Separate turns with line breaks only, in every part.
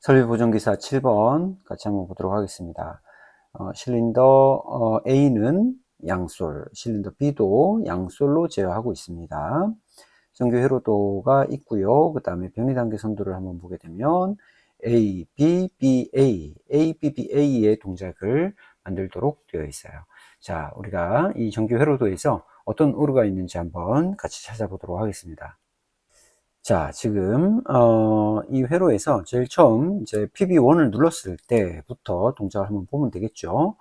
설비보정기사 7번 같이 한번 보도록 하겠습니다. 어, 실린더 어, A는 양솔, 실린더 B도 양솔로 제어하고 있습니다. 정규 회로도가 있고요. 그 다음에 변이 단계 선도를 한번 보게 되면 A, B, B, A, A, B, B, A의 동작을 만들도록 되어 있어요. 자, 우리가 이 정규 회로도에서 어떤 오류가 있는지 한번 같이 찾아보도록 하겠습니다. 자, 지금 어, 이 회로에서 제일 처음 이제 PB1을 눌렀을 때부터 동작을 한번 보면 되겠죠.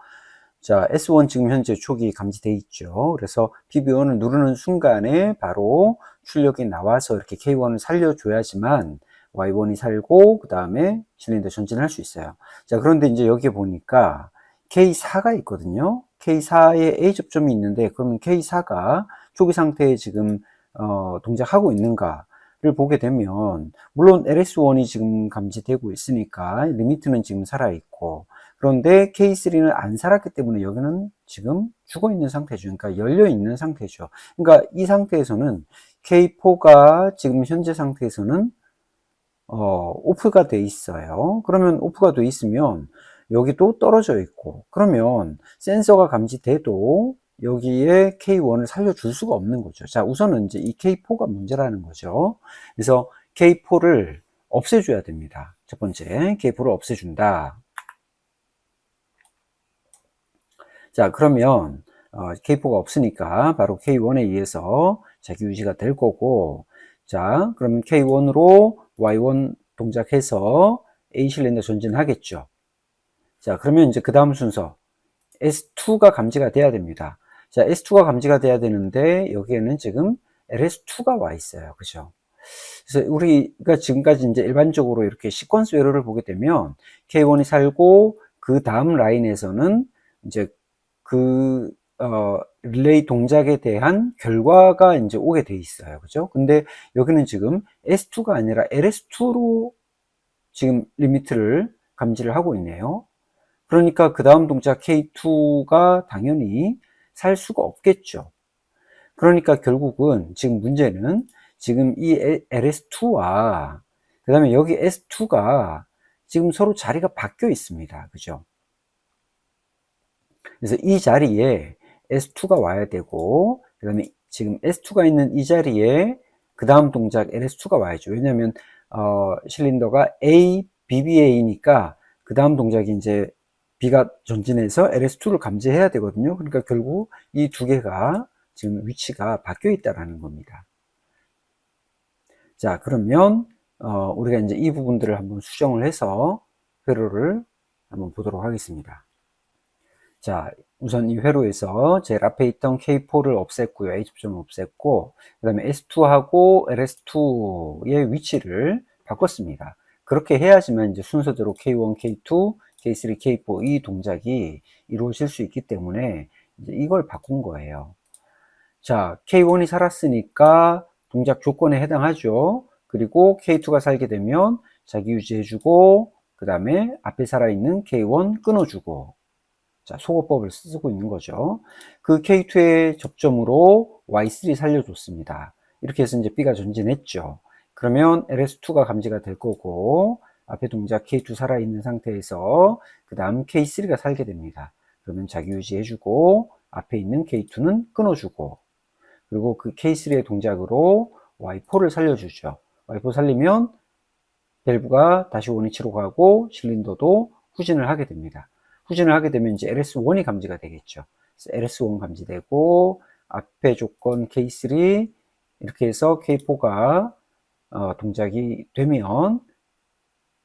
자, S1 지금 현재 초기 감지되어 있죠. 그래서 PB1을 누르는 순간에 바로 출력이 나와서 이렇게 K1을 살려줘야지만 Y1이 살고 그 다음에 실린더 전진을 할 수 있어요. 자, 그런데 이제 여기에 보니까 K4가 있거든요. K4에 A 접점이 있는데 그러면 K4가 초기 상태에 지금 어, 동작하고 있는가? 를 보게 되면 물론 LS1이 지금 감지되고 있으니까 리미트는 지금 살아 있고 그런데 K3는 안 살았기 때문에 여기는 지금 죽어 있는 상태죠. 그러니까 열려 있는 상태죠. 그러니까 이 상태에서는 K4가 지금 현재 상태에서는 어, 오프가 돼 있어요. 그러면 오프가 돼 있으면 여기도 떨어져 있고 그러면 센서가 감지돼도 여기에 K1을 살려줄 수가 없는 거죠. 자, 우선은 이제 이 K4가 문제라는 거죠. 그래서 K4를 없애줘야 됩니다. 첫 번째, K4를 없애준다. 자, 그러면 어, K4가 없으니까 바로 K1에 의해서 자기 유지가 될 거고, 자, 그럼 K1으로 Y1 동작해서 A 실린더 전진하겠죠. 자, 그러면 이제 그 다음 순서 S2가 감지가 돼야 됩니다. 자, S2가 감지가 돼야 되는데 여기에는 지금 LS2가 와 있어요. 그죠? 그래서 우리가 지금까지 이제 일반적으로 이렇게 시퀀스 외로를 보게 되면 K1이 살고 그 다음 라인에서는 이제 그 어, 릴레이 동작에 대한 결과가 이제 오게 돼 있어요. 그죠? 근데 여기는 지금 S2가 아니라 LS2로 지금 리미트를 감지를 하고 있네요. 그러니까 그 다음 동작 K2가 당연히 살 수가 없겠죠. 그러니까 결국은 지금 문제는 지금 이 LS2와 그 다음에 여기 S2가 지금 서로 자리가 바뀌어 있습니다. 그죠? 그래서 이 자리에 S2가 와야 되고 그 다음에 지금 S2가 있는 이 자리에 그 다음 동작 LS2가 와야죠. 왜냐하면 어, 실린더가 A, BBA니까 그 다음 동작이 이제 B가 전진해서 LS2를 감지해야 되거든요. 그러니까 결국 이 두 개가 지금 위치가 바뀌어 있다라는 겁니다. 자, 그러면 어, 우리가 이제 이 부분들을 한번 수정을 해서 회로를 한번 보도록 하겠습니다. 자, 우선 이 회로에서 제일 앞에 있던 K4를 없앴고요. A 접점을 없앴고, 그 다음에 S2하고 LS2의 위치를 바꿨습니다. 그렇게 해야지만 이제 순서대로 K1, K2, K3, K4 이 동작이 이루어질 수 있기 때문에 이걸 바꾼 거예요. 자, K1이 살았으니까 동작 조건에 해당하죠. 그리고 K2가 살게 되면 자기 유지해주고 그 다음에 앞에 살아있는 K1 끊어주고 자, 소거법을 쓰고 있는 거죠. 그 K2의 접점으로 Y3 살려줬습니다. 이렇게 해서 이제 B가 전진했죠. 그러면 LS2가 감지가 될 거고 앞에 동작 K2 살아있는 상태에서 그 다음 K3가 살게 됩니다. 그러면 자기 유지해주고 앞에 있는 K2는 끊어주고 그리고 그 K3의 동작으로 Y4를 살려주죠. Y4 살리면 밸브가 다시 원위치로 가고 실린더도 후진을 하게 됩니다. 후진을 하게 되면 이제 LS1이 감지가 되겠죠. LS1 감지되고 앞에 조건 K3 이렇게 해서 K4가 어, 동작이 되면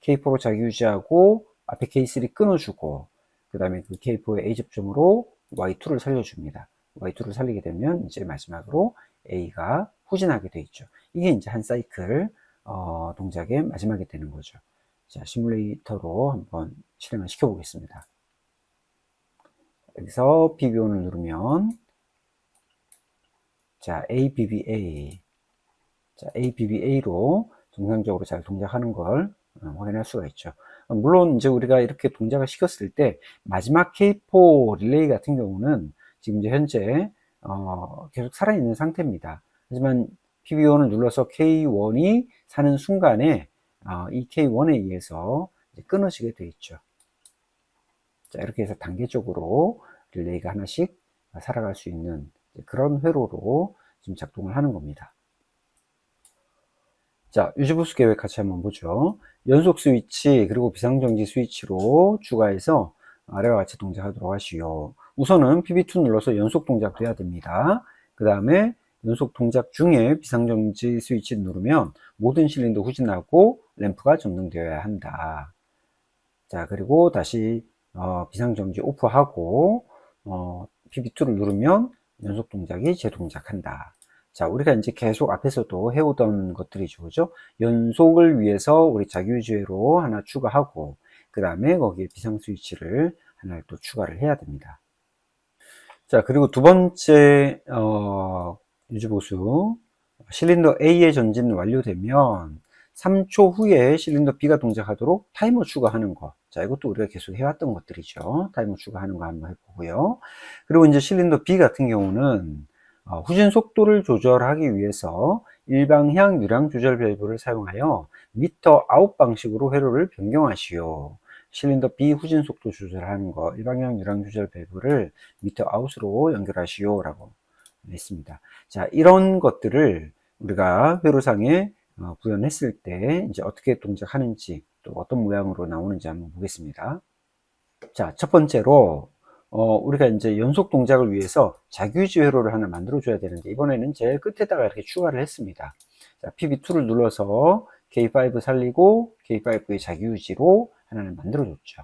K4로 자기 유지하고 앞에 K3 끊어주고 그 다음에 그 K4의 A 접점으로 Y2를 살려줍니다. Y2를 살리게 되면 이제 마지막으로 A가 후진하게 되어 있죠. 이게 이제 한 사이클 어, 동작의 마지막이 되는 거죠. 자, 시뮬레이터로 한번 실행을 시켜 보겠습니다. 여기서 BB1을 누르면 자, ABBA 자, ABBA로 정상적으로 잘 동작하는 걸 어, 확인할 수가 있죠. 물론 이제 우리가 이렇게 동작을 시켰을 때 마지막 K4 릴레이 같은 경우는 지금 이제 현재 어, 계속 살아있는 상태입니다. 하지만 PB1을 눌러서 K1이 사는 순간에 어, 이 K1에 의해서 끊어지게 되어 있죠. 자, 이렇게 해서 단계적으로 릴레이가 하나씩 살아갈 수 있는 그런 회로로 지금 작동을 하는 겁니다. 자, 유지부수 계획 같이 한번 보죠. 연속 스위치 그리고 비상정지 스위치로 추가해서 아래와 같이 동작하도록 하시오. 우선은 PB2 눌러서 연속 동작돼야 됩니다. 그 다음에 연속 동작 중에 비상정지 스위치 누르면 모든 실린더 후진하고 램프가 점등되어야 한다. 자, 그리고 다시 어, 비상정지 오프하고 어, PB2를 누르면 연속 동작이 재동작한다. 자, 우리가 이제 계속 앞에서도 해오던 것들이죠. 그죠? 연속을 위해서 우리 자기유지회로 하나 추가하고, 그 다음에 거기에 비상 스위치를 하나를 또 추가를 해야 됩니다. 자, 그리고 두 번째, 어, 유지보수. 실린더 A의 전진 완료되면 3초 후에 실린더 B가 동작하도록 타이머 추가하는 거. 자, 이것도 우리가 계속 해왔던 것들이죠. 타이머 추가하는 거 한번 해보고요. 그리고 이제 실린더 B 같은 경우는 어, 후진 속도를 조절하기 위해서 일방향 유량 조절 밸브를 사용하여 미터 아웃 방식으로 회로를 변경하시오. 실린더 B 후진 속도 조절하는 거, 일방향 유량 조절 밸브를 미터 아웃으로 연결하시오. 라고 했습니다. 자, 이런 것들을 우리가 회로상에 어, 구현했을 때 이제 어떻게 동작하는지 또 어떤 모양으로 나오는지 한번 보겠습니다. 자, 첫 번째로 어, 우리가 이제 연속 동작을 위해서 자기유지 회로를 하나 만들어 줘야 되는데, 이번에는 제일 끝에다가 이렇게 추가를 했습니다. 자, PB2를 눌러서 K5 살리고, K5의 자기유지로 하나를 만들어 줬죠.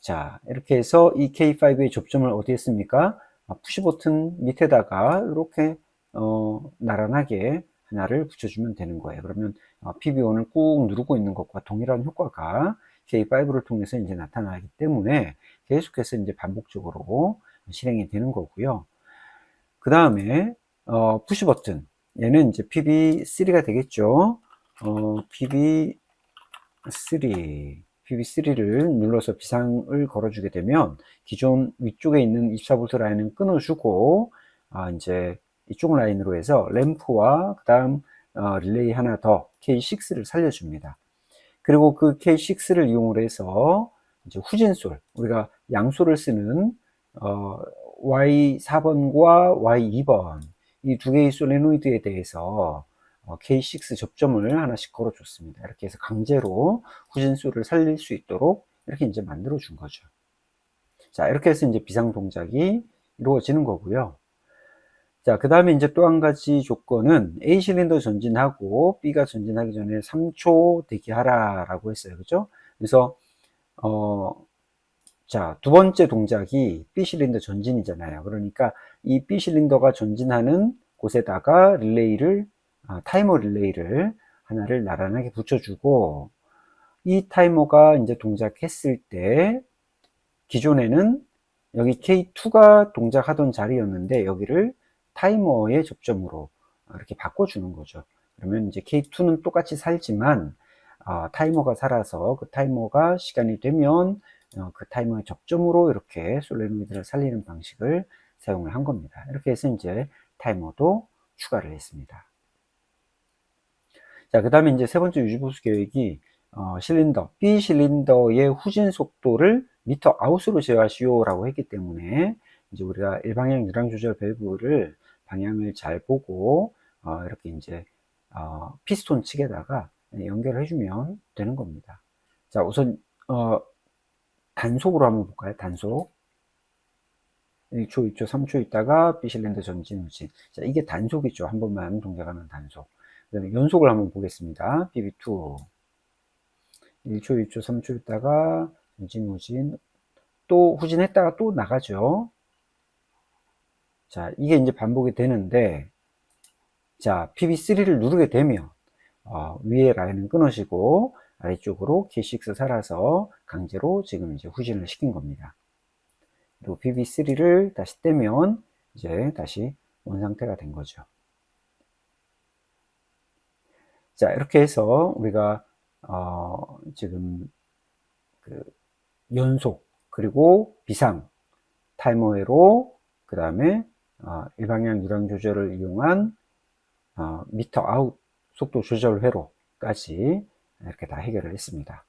자, 이렇게 해서 이 K5의 접점을 어디 했습니까? 아, 푸시 버튼 밑에다가 이렇게, 어, 나란하게 하나를 붙여주면 되는 거예요. 그러면 어, PB1을 꾹 누르고 있는 것과 동일한 효과가 K5를 통해서 이제 나타나기 때문에 계속해서 이제 반복적으로 실행이 되는 거고요. 그 다음에 어, 푸시 버튼 얘는 이제 PB3가 되겠죠. 어, PB3 PB3를 눌러서 비상을 걸어주게 되면 기존 위쪽에 있는 24V 라인은 끊어주고 아, 이제 이쪽 라인으로 해서 램프와 그 다음 어, 릴레이 하나 더 K6를 살려줍니다. 그리고 그 K6를 이용을 해서 이제 후진솔, 우리가 양솔을 쓰는 어, Y4번과 Y2번 이 두 개의 솔레노이드에 대해서 어, K6 접점을 하나씩 걸어줬습니다. 이렇게 해서 강제로 후진솔을 살릴 수 있도록 이렇게 이제 만들어 준 거죠. 자, 이렇게 해서 이제 비상 동작이 이루어지는 거고요. 자, 그 다음에 이제 또 한 가지 조건은 A 실린더 전진하고 B가 전진하기 전에 3초 대기하라라고 했어요. 그죠? 그래서, 어, 자, 두 번째 동작이 B 실린더 전진이잖아요. 그러니까 이 B 실린더가 전진하는 곳에다가 릴레이를, 아, 타이머 릴레이를 하나를 나란하게 붙여주고, 이 타이머가 이제 동작했을 때, 기존에는 여기 K2가 동작하던 자리였는데, 여기를 타이머의 접점으로 이렇게 바꿔주는 거죠. 그러면 이제 K2는 똑같이 살지만 어, 타이머가 살아서 그 타이머가 시간이 되면 어, 그 타이머의 접점으로 이렇게 솔레노이드를 살리는 방식을 사용을 한 겁니다. 이렇게 해서 이제 타이머도 추가를 했습니다. 자, 그 다음에 이제 세 번째 유지보수 계획이 어, 실린더, B 실린더의 후진 속도를 미터 아웃으로 제어하시오 라고 했기 때문에 이제 우리가 일방향 유량 조절 밸브를 방향을 잘 보고 어, 이렇게 이제 어, 피스톤 측에다가 연결을 해주면 되는 겁니다. 자 우선 어, 단속으로 한번 볼까요? 단속 1초, 2초, 3초 있다가 비실린더 전진 후진 자 이게 단속이죠. 한 번만 동작하는 단속 그 다음에 연속을 한번 보겠습니다. BB2 1초, 2초, 3초 있다가 전진 후진 또 후진했다가 또 나가죠. 자, 이게 이제 반복이 되는데, 자, PB3를 누르게 되면, 어, 위에 라인은 끊어지고, 아래쪽으로 K6 살아서 강제로 지금 이제 후진을 시킨 겁니다. 그리고 PB3를 다시 떼면, 이제 다시 원 상태가 된 거죠. 자, 이렇게 해서 우리가, 어, 지금, 그, 연속, 그리고 비상, 타이머회로, 그 다음에 어, 일방향 유량 조절을 이용한 어, 미터 아웃 속도 조절 회로까지 이렇게 다 해결을 했습니다.